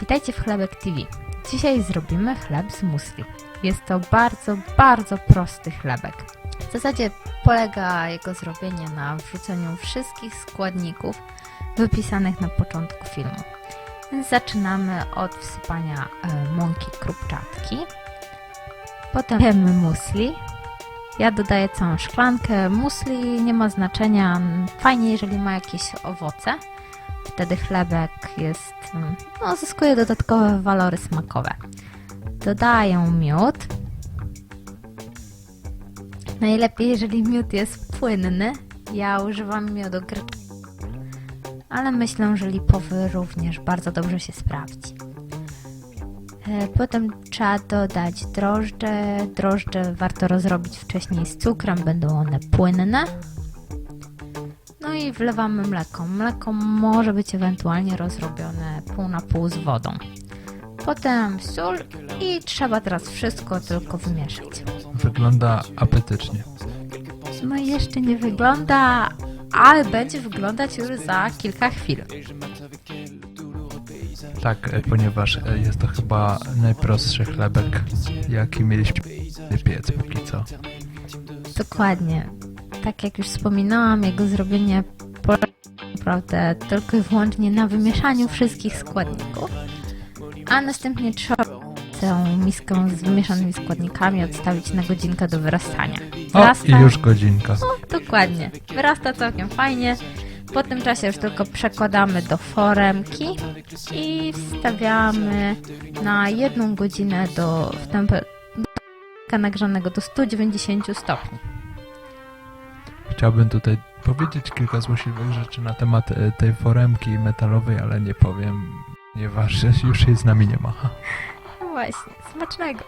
Witajcie w Chlebek TV. Dzisiaj zrobimy chleb z musli. Jest to bardzo, bardzo prosty chlebek. W zasadzie polega jego zrobienie na wrzuceniu wszystkich składników wypisanych na początku filmu. Więc zaczynamy od wsypania e, mąki krupczatki. Potem dajemy musli. Ja dodaję całą szklankę. Musli nie ma znaczenia. Fajnie, jeżeli ma jakieś owoce wtedy chlebek jest, mm, no, zyskuje dodatkowe walory smakowe. Dodaję miód. Najlepiej, jeżeli miód jest płynny. Ja używam miodu ale myślę, że lipowy również bardzo dobrze się sprawdzi. E, Potem trzeba dodać drożdże. Drożdże warto rozrobić wcześniej z cukrem, będą one płynne. I wlewamy mleko. Mleko może być ewentualnie rozrobione pół na pół z wodą. Potem sól i trzeba teraz wszystko tylko wymieszać. Wygląda apetycznie. No jeszcze nie wygląda, ale będzie wyglądać już za kilka chwil. Tak, e, ponieważ e, jest to chyba najprostszy chlebek, jaki mieliśmy piec póki co. Dokładnie. Tak jak już wspominałam, jego zrobienie polega naprawdę tylko i wyłącznie na wymieszaniu wszystkich składników, a następnie trzeba tę miskę z wymieszanymi składnikami odstawić na godzinkę do wyrastania. O, i już godzinka. Dokładnie. Wyrasta całkiem fajnie. Po tym czasie już tylko przekładamy do foremki i wstawiamy na jedną godzinę do w temperaturę nagrzanego do 190 stopni. Chciałbym tutaj powiedzieć kilka złośliwych rzeczy na temat e, tej foremki metalowej, ale nie powiem, ponieważ już jej z nami nie ma. No właśnie, smacznego.